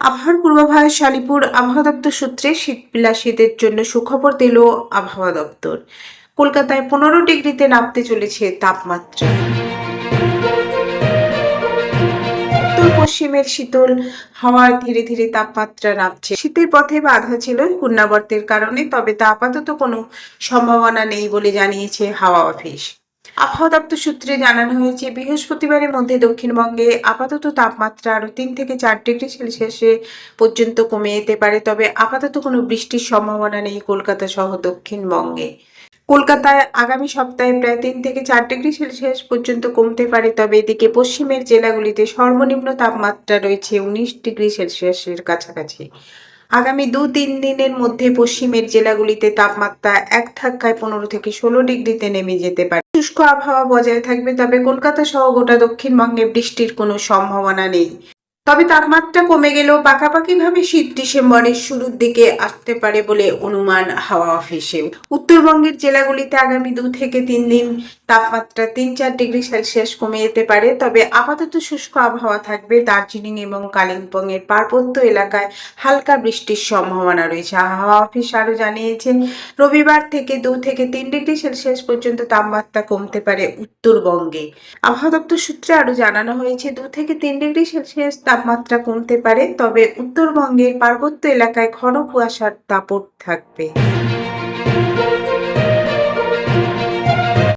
আবহাওয়ার পূর্বাভাস, শালিপুর আবহাওয়া দপ্তর সূত্রে শীতবিলাসীদের জন্য সুখবর দিল আবহাওয়া দপ্তর। কলকাতায় পনেরো ডিগ্রিতে নামতে চলেছে তাপমাত্রা। পশ্চিমের শীতল হাওয়ার ধীরে ধীরে তাপমাত্রা নামছে। শীতের পথে বাধা ছিল ঘূর্ণাবর্তের কারণে, তবে তা আপাতত কোনো সম্ভাবনা নেই বলে জানিয়েছে হাওয়া অফিস। আবহাওয়া দপ্তর সূত্রে জানানো হয়েছে, বৃহস্পতিবারের মধ্যে দক্ষিণবঙ্গে আপাতত তাপমাত্রা আরও তিন থেকে চার ডিগ্রি সেলসিয়াসে পর্যন্ত কমে যেতে পারে, তবে আপাতত কোনো বৃষ্টির সম্ভাবনা নেই কলকাতা সহ দক্ষিণবঙ্গে। কলকাতায় আগামী সপ্তাহে প্রায় তিন থেকে চার ডিগ্রি সেলসিয়াস পর্যন্ত কমতে পারে, তবে এদিকে পশ্চিমের জেলাগুলিতে সর্বনিম্ন তাপমাত্রা রয়েছে উনিশ ডিগ্রি সেলসিয়াসের কাছাকাছি। আগামী দু তিন দিনের মধ্যে পশ্চিমের জেলাগুলিতে তাপমাত্রা এক ধাক্কায় পনেরো থেকে ষোলো ডিগ্রিতে নেমে যেতে পারে। শুষ্ক আবহাওয়া বজায় থাকবে, তবে কলকাতা সহ গোটা দক্ষিণবঙ্গে বৃষ্টির কোনো সম্ভাবনা নেই। তবে তাপমাত্রা কমে গেলেও পাকাপাকিভাবে শীত ডিসেম্বরের শুরুর দিকে আসতে পারে বলে অনুমান হাওয়া অফিসে। উত্তরবঙ্গের জেলাগুলিতে আগামী দু থেকে তিন দিন তাপমাত্রা তিন চার ডিগ্রি সেলসিয়াস কমে যেতে পারে। তবে আপাতত শুষ্ক আবহাওয়া থাকবে। দার্জিলিং এবং কালিম্পং এর পার্বত্য এলাকায় হালকা বৃষ্টির সম্ভাবনা রয়েছে। হাওয়া অফিস আরও জানিয়েছে, রবিবার থেকে দু থেকে তিন ডিগ্রি সেলসিয়াস পর্যন্ত তাপমাত্রা কমতে পারে উত্তরবঙ্গে। আবহাওয়া দপ্তর সূত্রে আরও জানানো হয়েছে, দু থেকে তিন ডিগ্রি সেলসিয়াস তাপমাত্রা কমতে পারে তবে উত্তরবঙ্গের পার্বত্য এলাকায় ঘন কুয়াশার দাপট থাকবে।